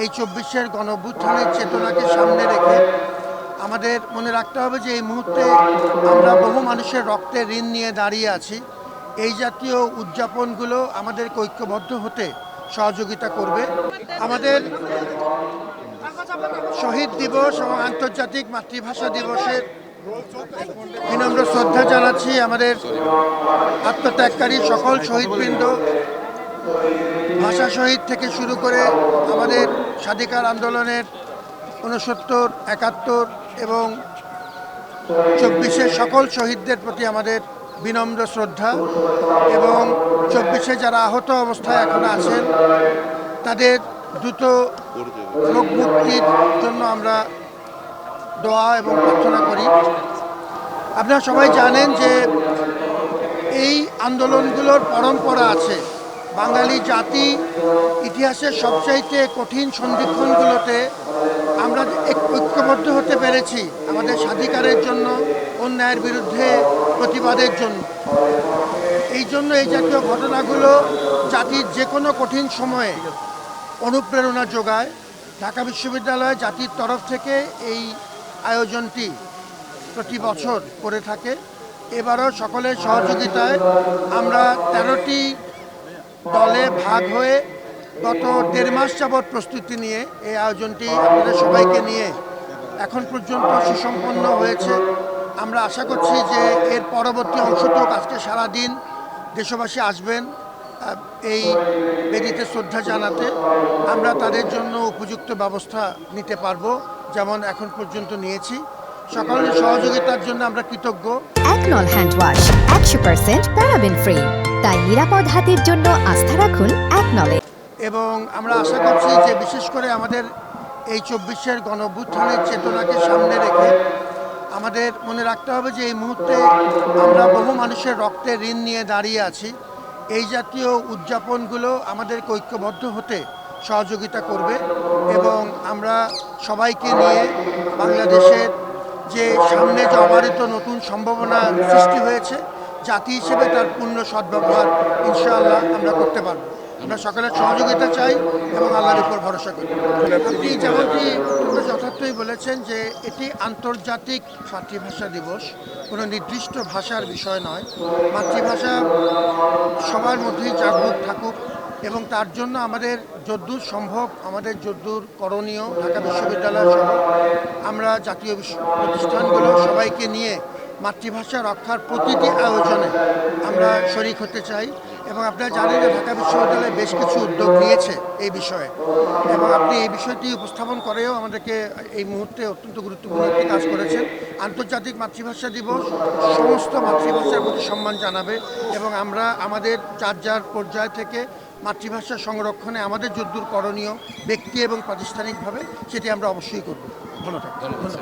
এই চব্বিশের গণভ্যুত্থানের চেতনাকে সামনে রেখে আমাদের মনে রাখতে হবে যে এই মুহূর্তে আমরা বহু মানুষের রক্তে ঋণ নিয়ে দাঁড়িয়ে আছি। এই জাতীয় উদযাপনগুলো আমাদের ঐক্যবদ্ধ হতে সহযোগিতা করবে। আমাদের শহীদ দিবস এবং আন্তর্জাতিক মাতৃভাষা দিবসের বিনম্র শ্রদ্ধা জানাচ্ছি আমাদের আত্মত্যাগকারী সকল শহীদবৃন্দ। ভাষা শহীদ থেকে শুরু করে আমাদের স্বাধিকার আন্দোলনের উনসত্তর একাত্তর এবং চব্বিশের সকল শহীদদের প্রতি আমাদের বিনম্র শ্রদ্ধা এবং চব্বিশে যারা আহত অবস্থায় এখন আছেন, তাদের দ্রুত রোগ মুক্তির জন্য আমরা দোয়া এবং প্রার্থনা করি। আপনারা সবাই জানেন যে এই আন্দোলনগুলোর পরম্পরা আছে। বাঙালি জাতি ইতিহাসের সবচাইতে কঠিন সন্ধিক্ষণগুলোতে আমরা ঐক্যবদ্ধ হতে পেরেছি আমাদের স্বাধিকারের জন্য, অন্যায়ের বিরুদ্ধে, প্রতিবাদের জন্য। এই জন্য এই জাতীয় ঘটনাগুলো জাতির যে কোনো কঠিন সময়ে অনুপ্রেরণা যোগায়। ঢাকা বিশ্ববিদ্যালয় জাতির তরফ থেকে এই আয়োজনটি প্রতি বছর করে থাকে। এবারও সকলের সহযোগিতায় আমরা তেরোটি দলে ভাগ হয়ে গত দেড় মাস যাবৎ প্রস্তুতি নিয়ে এই আয়োজনটি আপনাদের সবাইকে নিয়ে এখন পর্যন্ত সুসম্পন্ন হয়েছে। আমরা আশা করছি যে এর পরবর্তী অংশটুক আজকে সারাদিন দেশবাসী আসবেন এই বেদিতে শ্রদ্ধা জানাতে। আমরা তাদের জন্য উপযুক্ত ব্যবস্থা নিতে পারব যেমন এখন পর্যন্ত নিয়েছি। সকলের সহযোগিতার জন্য আমরা কৃতজ্ঞ। একশো পার্সেন্ট ফ্রি। তাই নিরাপদ হাতের জন্য আস্থা রাখুন একনলে এবং আমরা আশা করছি যে বিশেষ করে আমাদের এই চব্বিশের গণভ্যুত্থানের চেতনাকে সামনে রেখে আমাদের মনে রাখতে হবে যে এই মুহূর্তে আমরা বহু মানুষের রক্তে ঋণ নিয়ে দাঁড়িয়ে আছি। এই জাতীয় উদযাপনগুলো আমাদের ঐক্যবদ্ধ হতে সহযোগিতা করবে এবং আমরা সবাইকে নিয়ে বাংলাদেশের যে সামনে যে অবারিত নতুন সম্ভাবনা সৃষ্টি হয়েছে জাতি হিসেবে তার পূর্ণ সদ্ব্যবহার ইনশাআল্লাহ আমরা করতে পারব। আমরা সকলের সহযোগিতা চাই এবং আল্লাহর উপর ভরসা করি। আপনি যেমনটি যথার্থই বলেছেন যে এটি আন্তর্জাতিক মাতৃভাষা দিবস, কোনো নির্দিষ্ট ভাষার বিষয় নয়। মাতৃভাষা সবার মধ্যেই জাগরুক থাকুক এবং তার জন্য আমাদের যদ্দূর সম্ভব, আমাদের যদ্দূর করণীয় ঢাকা বিশ্ববিদ্যালয় সহ আমরা জাতীয় প্রতিষ্ঠানগুলো সবাইকে নিয়ে মাতৃভাষা রক্ষার প্রতিটি আয়োজনে আমরা শরিক হতে চাই এবং আপনারা জানেন যে ঢাকা বিশ্ববিদ্যালয় বেশ কিছু উদ্যোগ নিয়েছে এই বিষয়ে এবং আপনি এই বিষয়টি উপস্থাপন করেও আমাদেরকে এই মুহূর্তে অত্যন্ত গুরুত্বপূর্ণ একটি কাজ করেছেন। আন্তর্জাতিক মাতৃভাষা দিবস সমস্ত মাতৃভাষার প্রতি সম্মান জানাবে এবং আমরা আমাদের যার যার পর্যায় থেকে মাতৃভাষা সংরক্ষণে আমাদের যদ্দূর করণীয় ব্যক্তি এবং প্রাতিষ্ঠানিকভাবে সেটি আমরা অবশ্যই করব। ভালো ধন্যবাদ